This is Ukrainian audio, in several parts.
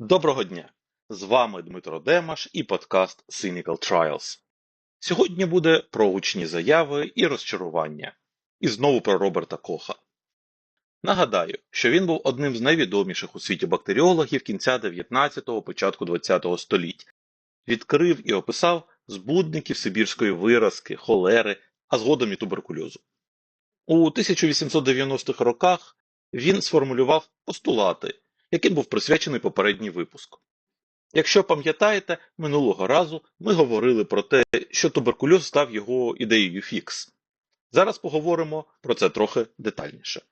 Доброго дня! З вами Дмитро Демаш і подкаст Cynical Trials. Сьогодні буде про гучні заяви і розчарування. І знову про Роберта Коха. Нагадаю, що він був одним з найвідоміших у світі бактеріологів кінця 19-го, початку 20-го століть. Відкрив і описав збудників сибірської виразки, холери, а згодом і туберкульозу. У 1890-х роках він сформулював постулати, яким був присвячений попередній випуск. Якщо пам'ятаєте, минулого разу ми говорили про те, що туберкульоз став його ідеєю фікс. Зараз поговоримо про це трохи детальніше.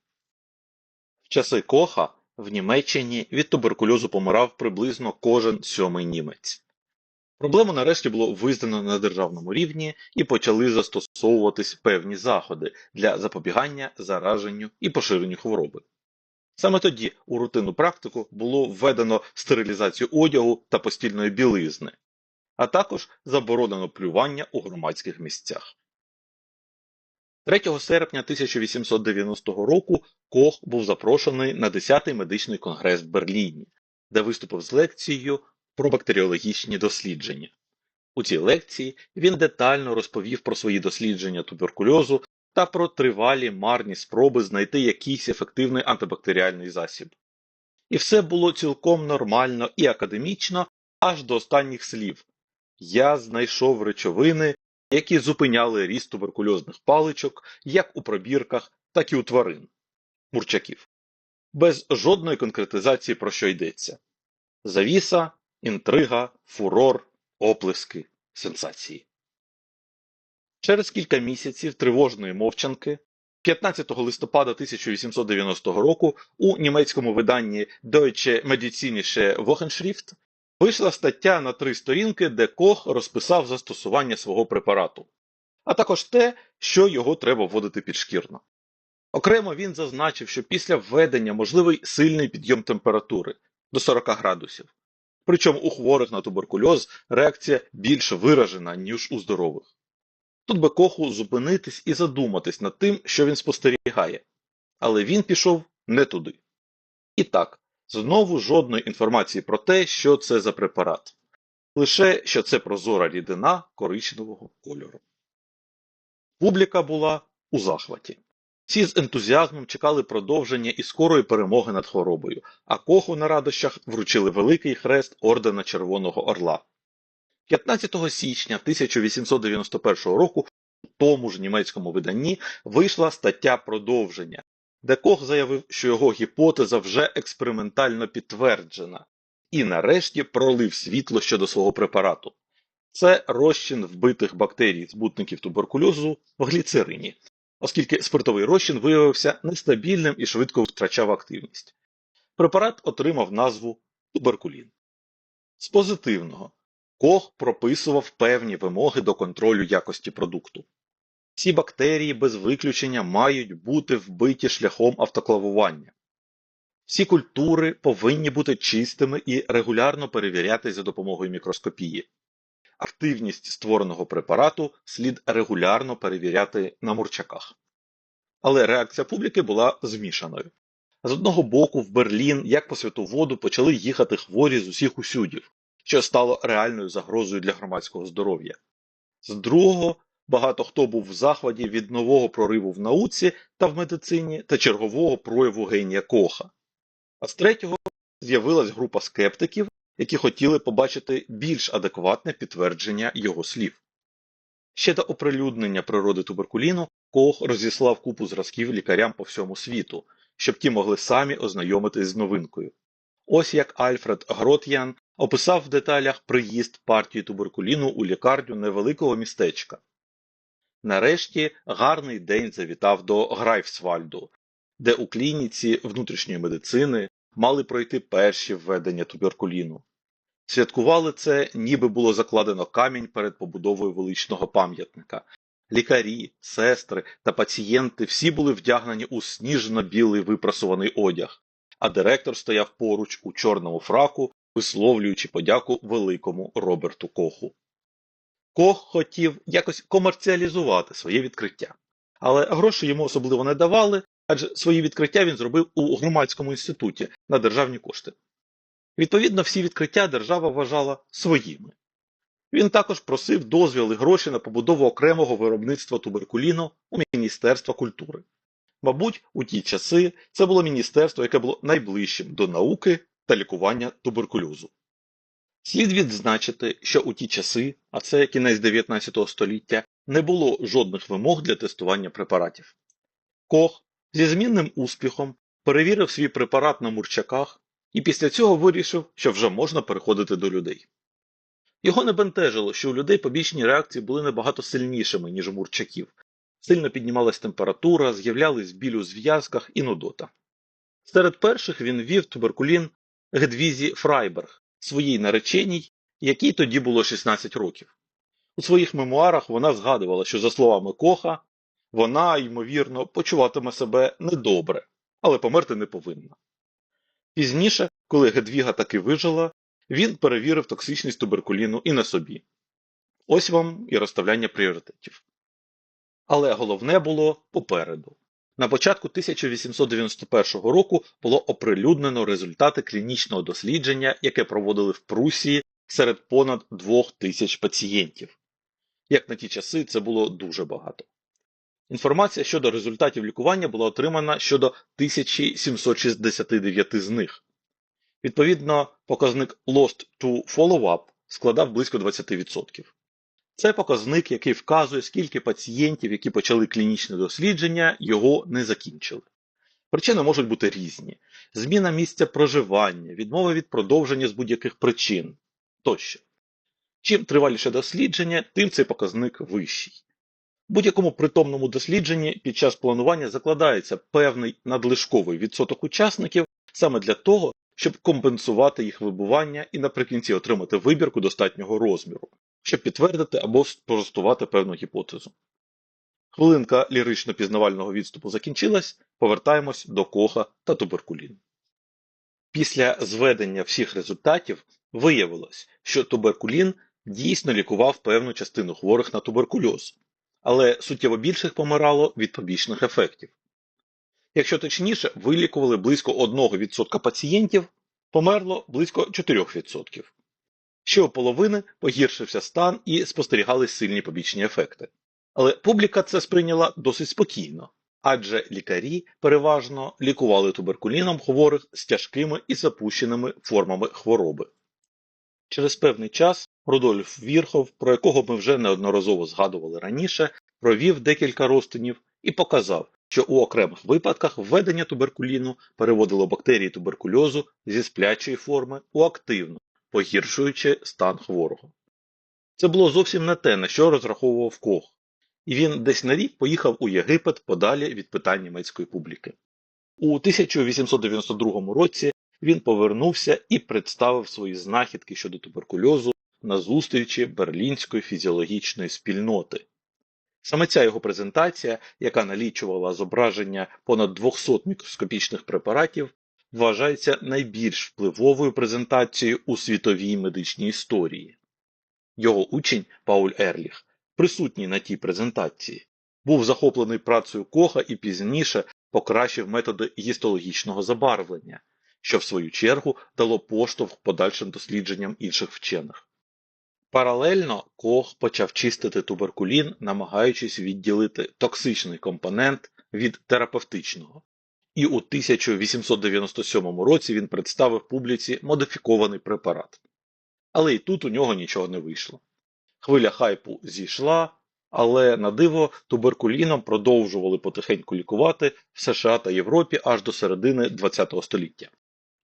В часи Коха в Німеччині від туберкульозу помирав приблизно кожен сьомий німець. Проблему нарешті було визнано на державному рівні і почали застосовуватись певні заходи для запобігання зараженню і поширенню хвороби. Саме тоді у рутинну практику було введено стерилізацію одягу та постільної білизни, а також заборонено плювання у громадських місцях. 3 серпня 1890 року Кох був запрошений на 10-й медичний конгрес в Берліні, де виступив з лекцією про бактеріологічні дослідження. У цій лекції він детально розповів про свої дослідження туберкульозу та про тривалі марні спроби знайти якийсь ефективний антибактеріальний засіб. І все було цілком нормально і академічно аж до останніх слів. Я знайшов речовини, які зупиняли ріст туберкульозних паличок як у пробірках, так і у тварин мурчаків, без жодної конкретизації про що йдеться. Завіса, інтрига, фурор, оплески, сенсації. Через кілька місяців тривожної мовчанки 15 листопада 1890 року у німецькому виданні Deutsche Medizinische Wochenschrift вийшла стаття на три сторінки, де Кох розписав застосування свого препарату, а також те, що його треба вводити підшкірно. Окремо він зазначив, що після введення можливий сильний підйом температури до 40 градусів. Причому у хворих на туберкульоз реакція більш виражена, ніж у здорових. Тут би Коху зупинитись і задуматись над тим, що він спостерігає. Але він пішов не туди. І так, знову жодної інформації про те, що це за препарат. Лише що це прозора рідина коричневого кольору. Публіка була у захваті. Всі з ентузіазмом чекали продовження і скорої перемоги над хворобою, а Коху на радощах вручили великий хрест ордена Червоного Орла. 15 січня 1891 року у тому ж німецькому виданні вийшла стаття продовження, де Кох заявив, що його гіпотеза вже експериментально підтверджена, і нарешті пролив світло щодо свого препарату. Це розчин вбитих бактерій збутників туберкульозу в гліцерині, оскільки спиртовий розчин виявився нестабільним і швидко втрачав активність. Препарат отримав назву туберкулін. З позитивного Кох прописував певні вимоги до контролю якості продукту. Ці бактерії без виключення мають бути вбиті шляхом автоклавування. Всі культури повинні бути чистими і регулярно перевірятись за допомогою мікроскопії. Активність створеного препарату слід регулярно перевіряти на мурчаках. Але реакція публіки була змішаною. З одного боку, в Берлін, як по святу воду, почали їхати хворі з усіх усюдів, що стало реальною загрозою для громадського здоров'я. З другого, багато хто був в захваті від нового прориву в науці та в медицині та чергового прояву генія Коха. А з третього з'явилась група скептиків, які хотіли побачити більш адекватне підтвердження його слів. Ще до оприлюднення природи туберкуліну Кох розіслав купу зразків лікарям по всьому світу, щоб ті могли самі ознайомитись з новинкою. Ось як Альфред Грот'ян описав в деталях приїзд партії туберкуліну у лікарню невеликого містечка. Нарешті гарний день завітав до Грайфсвальду, де у клініці внутрішньої медицини мали пройти перші введення туберкуліну. Святкували це, ніби було закладено камінь перед побудовою величного пам'ятника. Лікарі, сестри та пацієнти всі були вдягнені у сніжно-білий випрасуваний одяг, а директор стояв поруч у чорному фраку, висловлюючи подяку великому Роберту Коху. Кох хотів якось комерціалізувати своє відкриття, але гроші йому особливо не давали, адже свої відкриття він зробив у громадському інституті на державні кошти. Відповідно, всі відкриття держава вважала своїми. Він також просив дозвіл і гроші на побудову окремого виробництва туберкуліну у Міністерства культури. Мабуть, у ті часи це було міністерство, яке було найближчим до науки та лікування туберкульозу. Слід відзначити, що у ті часи, а це кінець 19 століття, не було жодних вимог для тестування препаратів. Кох зі змінним успіхом перевірив свій препарат на мурчаках і після цього вирішив, що вже можна переходити до людей. Його не бентежило, що у людей побічні реакції були набагато сильнішими, ніж у мурчаків. Сильно піднімалась температура, з'являлись біль у зв'язках і нудота. Серед перших він ввів туберкулін Гедвізі Фрайберг, своїй нареченій, якій тоді було 16 років. У своїх мемуарах вона згадувала, що, за словами Коха, вона, ймовірно, почуватиме себе недобре, але померти не повинна. Пізніше, коли Гедвіга таки вижила, він перевірив токсичність туберкуліну і на собі. Ось вам і розставляння пріоритетів. Але головне було попереду. На початку 1891 року було оприлюднено результати клінічного дослідження, яке проводили в Прусії серед понад 2000 пацієнтів. Як на ті часи, це було дуже багато. Інформація щодо результатів лікування була отримана щодо 1769 з них. Відповідно, показник Lost to Follow-up складав близько 20%. Це показник, який вказує, скільки пацієнтів, які почали клінічне дослідження, його не закінчили. Причини можуть бути різні: зміна місця проживання, відмова від продовження з будь-яких причин тощо. Чим триваліше дослідження, тим цей показник вищий. В будь-якому притомному дослідженні під час планування закладається певний надлишковий відсоток учасників саме для того, щоб компенсувати їх вибування і наприкінці отримати вибірку достатнього розміру, щоб підтвердити або спростувати певну гіпотезу. Хвилинка лірично-пізнавального відступу закінчилась, повертаємось до коха та туберкуліну. Після зведення всіх результатів виявилось, що туберкулін дійсно лікував певну частину хворих на туберкульоз, але суттєво більших помирало від побічних ефектів. Якщо точніше, вилікували близько 1% пацієнтів, померло близько 4%. Ще у половини погіршився стан і спостерігались сильні побічні ефекти. Але публіка це сприйняла досить спокійно, адже лікарі переважно лікували туберкуліном хворих з тяжкими і запущеними формами хвороби. Через певний час Рудольф Вірхов, про якого ми вже неодноразово згадували раніше, провів декілька розтинів і показав, що у окремих випадках введення туберкуліну переводило бактерії туберкульозу зі сплячої форми у активну, погіршуючи стан хворого. Це було зовсім не те, на що розраховував Кох, і він десь на рік поїхав у Єгипет подалі від питань німецької публіки. У 1892 році він повернувся і представив свої знахідки щодо туберкульозу на зустрічі Берлінської фізіологічної спільноти. Саме ця його презентація, яка налічувала зображення понад 200 мікроскопічних препаратів, вважається найбільш впливовою презентацією у світовій медичній історії. Його учень Пауль Ерліх, присутній на тій презентації, був захоплений працею Коха і пізніше покращив методи гістологічного забарвлення, що в свою чергу дало поштовх подальшим дослідженням інших вчених. Паралельно Кох почав чистити туберкулін, намагаючись відділити токсичний компонент від терапевтичного. І у 1897 році він представив публіці модифікований препарат. Але і тут у нього нічого не вийшло. Хвиля хайпу зійшла, але на диво туберкуліном продовжували потихеньку лікувати в США та Європі аж до середини ХХ століття.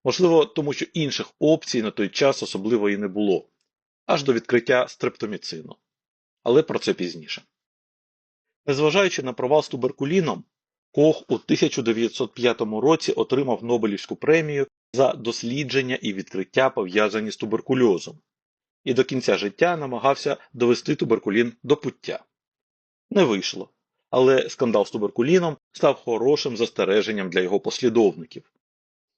Можливо, тому що інших опцій на той час особливо і не було аж до відкриття стрептоміцину. Але про це пізніше. Незважаючи на провал з туберкуліном, Кох у 1905 році отримав Нобелівську премію за дослідження і відкриття пов'язані з туберкульозом, і до кінця життя намагався довести туберкулін до пуття. Не вийшло, але скандал з туберкуліном став хорошим застереженням для його послідовників.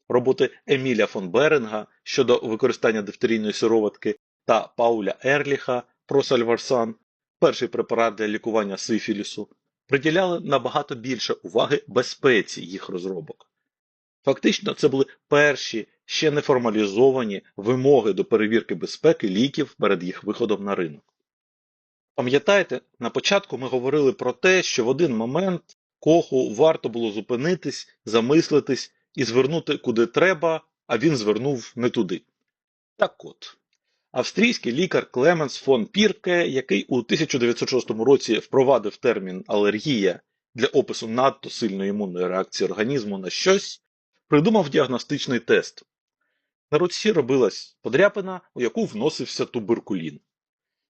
Роботи Еміля фон Беринга щодо використання дифтерійної сироватки та Пауля Ерліха про сальварсан, перший препарат для лікування сифілісу, приділяли набагато більше уваги безпеці їх розробок. Фактично, це були перші ще не формалізовані вимоги до перевірки безпеки ліків перед їх виходом на ринок. Пам'ятаєте, на початку ми говорили про те, що в один момент Коху варто було зупинитись, замислитись і звернути куди треба, а він звернув не туди. Так от, австрійський лікар Клеменс фон Пірке, який у 1906 році впровадив термін алергія для опису надто сильної імунної реакції організму на щось, придумав діагностичний тест. На руці робилась подряпина, у яку вносився туберкулін.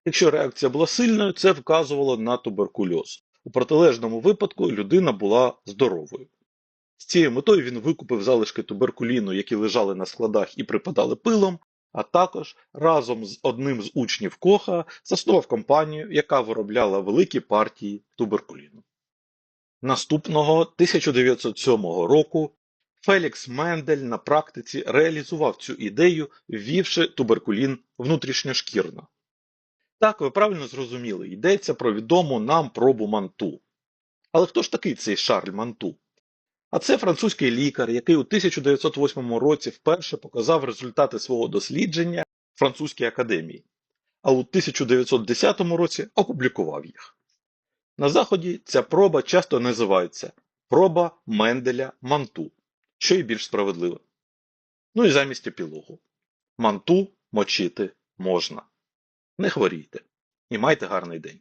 Якщо реакція була сильною, це вказувало на туберкульоз. У протилежному випадку людина була здоровою. З цією метою він викупив залишки туберкуліну, які лежали на складах і припадали пилом, а також разом з одним з учнів Коха заснував компанію, яка виробляла великі партії туберкуліну. Наступного 1907 року Фелікс Мендель на практиці реалізував цю ідею, ввівши туберкулін внутрішньошкірно. Так, ви правильно зрозуміли, йдеться про відому нам пробу Манту. Але хто ж такий цей Шарль Манту? А це французький лікар, який у 1908 році вперше показав результати свого дослідження французькій академії, а у 1910 році опублікував їх. На Заході ця проба часто називається проба Менделя Манту, що й більш справедливо. Ну і замість епілогу. Манту мочити можна. Не хворійте і майте гарний день.